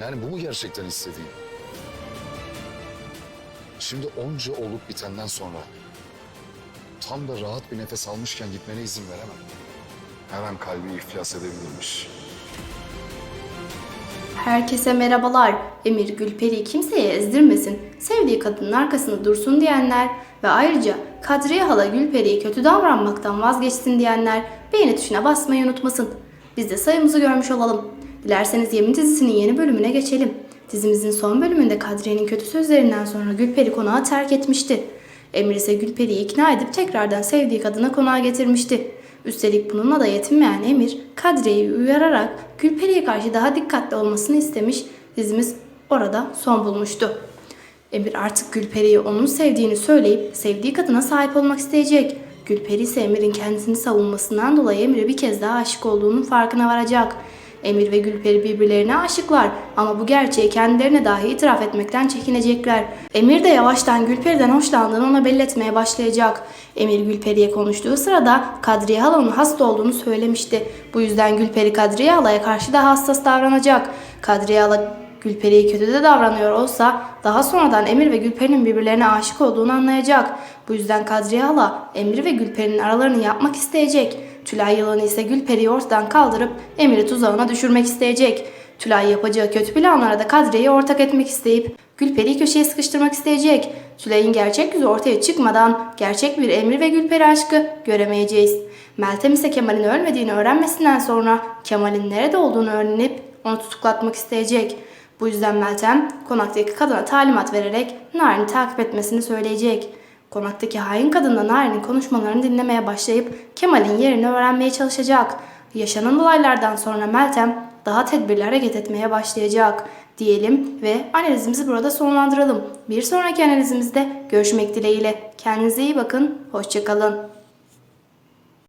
Yani bu mu gerçekten istediğin? Şimdi onca olup bitenden sonra tam da rahat bir nefes almışken gitmene izin veremem. Her an kalbi iflas edebilirmiş. Herkese merhabalar. Emir Gülperi kimseye ezdirmesin, sevdiği kadının arkasında dursun diyenler ve ayrıca Kadriye hala Gülperi'ye kötü davranmaktan vazgeçsin diyenler beğeni tuşuna basmayı unutmasın. Biz de sayımızı görmüş olalım. Dilerseniz Yemin dizisinin yeni bölümüne geçelim. Dizimizin son bölümünde Kadriye'nin kötü sözlerinden sonra Gülperi konağı terk etmişti. Emir ise Gülperi'yi ikna edip tekrardan sevdiği kadına konağa getirmişti. Üstelik bununla da yetinmeyen Emir, Kadriye'yi uyararak Gülperi'ye karşı daha dikkatli olmasını istemiş, dizimiz orada son bulmuştu. Emir artık Gülperi'ye onun sevdiğini söyleyip sevdiği kadına sahip olmak isteyecek. Gülperi ise Emir'in kendisini savunmasından dolayı Emir'e bir kez daha aşık olduğunun farkına varacak. Emir ve Gülperi birbirlerine aşıklar ama bu gerçeği kendilerine dahi itiraf etmekten çekinecekler. Emir de yavaştan Gülperi'den hoşlandığını ona belli etmeye başlayacak. Emir Gülperi'ye konuştuğu sırada Kadriye hala onun hasta olduğunu söylemişti. Bu yüzden Gülperi Kadriye halaya karşı daha hassas davranacak. Kadriye hala Gülperi'ye kötü de davranıyor olsa daha sonradan Emir ve Gülperi'nin birbirlerine aşık olduğunu anlayacak. Bu yüzden Kadriye hala Emir ve Gülperi'nin aralarını yapmak isteyecek. Tülay yılanı ise Gülperi'yi ortadan kaldırıp Emir'i tuzağına düşürmek isteyecek. Tülay yapacağı kötü planlara da Kadriye'yi ortak etmek isteyip Gülperi'yi köşeye sıkıştırmak isteyecek. Tülay'ın gerçek yüzü ortaya çıkmadan gerçek bir Emir ve Gülperi aşkı göremeyeceğiz. Meltem ise Kemal'in ölmediğini öğrenmesinden sonra Kemal'in nerede olduğunu öğrenip onu tutuklatmak isteyecek. Bu yüzden Meltem konaktaki kadına talimat vererek Narin'i takip etmesini söyleyecek. Konaktaki hain kadın da Narin'in konuşmalarını dinlemeye başlayıp Kemal'in yerini öğrenmeye çalışacak. Yaşanan olaylardan sonra Meltem daha tedbirli hareket etmeye başlayacak diyelim ve analizimizi burada sonlandıralım. Bir sonraki analizimizde görüşmek dileğiyle. Kendinize iyi bakın, hoşçakalın.